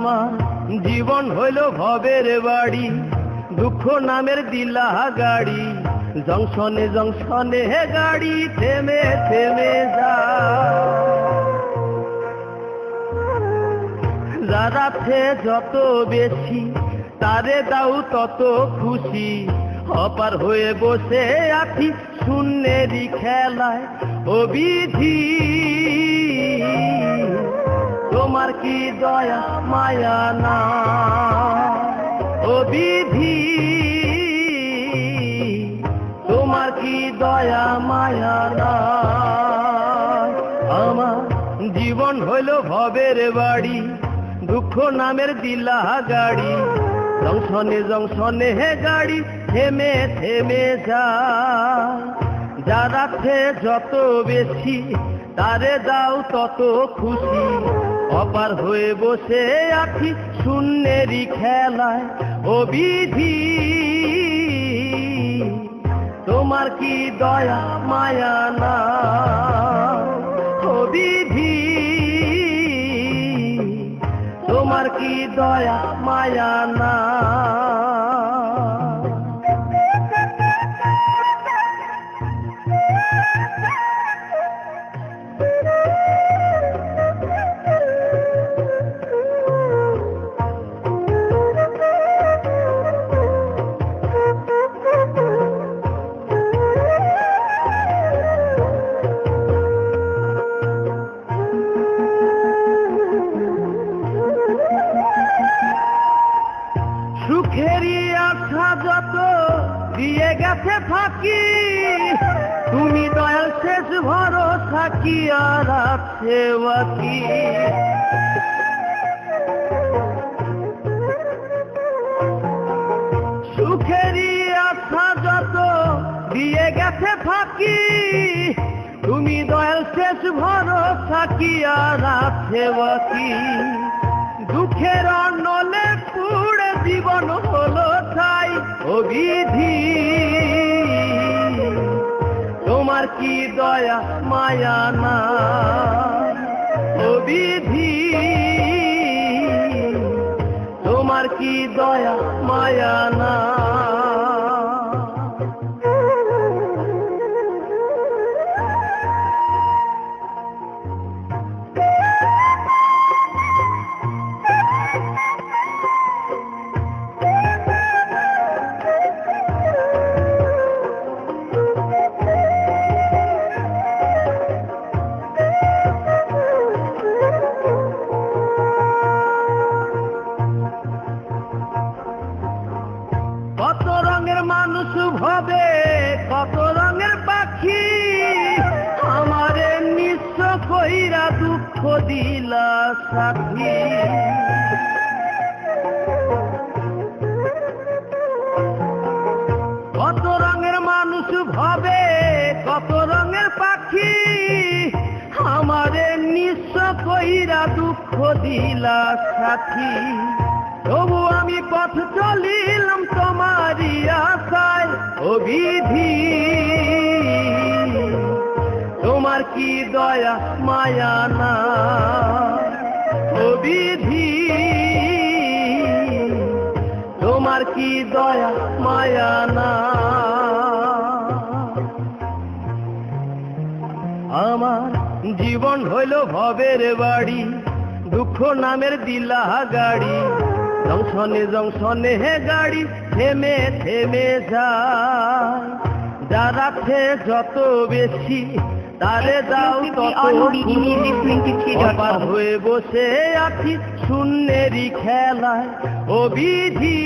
আমার জীবন হইল ভবের বাড়ি, দুঃখ নামের দিলা গাড়ি, জংশনে জংশনে হে গাড়ি থেমে থেমে যা যারাতে যত বেশি, তারে দাও তত খুশি। অপার হয়ে বসে আছি শূন্যেরই খেলায় ও বিধি তোমার কি দয়া, মায়া না? ও বিধি, তোমার কি দয়া, মায়া না? আমার জীবন হইল ভবের বাড়ি, দুঃখ নামের দিলা গাড়ি জংশনে জংশনে হে গাড়ি, থেমে থেমে যায় যারাতে যত বেশি, তারে দাও তত খুশি। অপার হয়ে বসে আছি শূন্যেরই খেলায়। ও বিধি, তোমার কি দয়া, মায়া না? ও বিধি, তোমার কি দয়া, মায়া না? গেছে ফাঁকি। তুমি দয়াল শেষ ভরসা কি আর আছে বাকি? সুখেরই আশা যত দিয়ে গেছে ফাঁকি, তুমি দয়াল শেষ ভরসা কি আর আছে বাকি? দুঃখের অনলে পুড়ে জীবন হলো ছাই ও বিধি তোমার কি দয়া মায়া না? বিধি তোমার কি দয়া মায়া না? মানুষ ভাবে, কত রঙের পাখি? আমারে নিঃস্ব কইরা দুঃখ দিলা সাথী। কত রঙের মানুষ ভাবে, কত রঙের পাখি? আমারে নিঃস্ব কইরা দুঃখ দিলা সাথী। তবু আমি পথ চলিলাম তোমারই আশায় ও বিধি তোমার কি দয়া, মায়া না? ও বিধি তোমার কি দয়া, মায়া না? আমার জীবন হইল ভবের বাড়ি, দুঃখ নামের দিলা গাড়ি। জংশনে জংশনে হে গাড়ি থেমে থেমে যায়। যারাতে যত বেশি তারে দাও তত হয়ে বসে আছি শূন্যেরই খেলায়। ও বিধি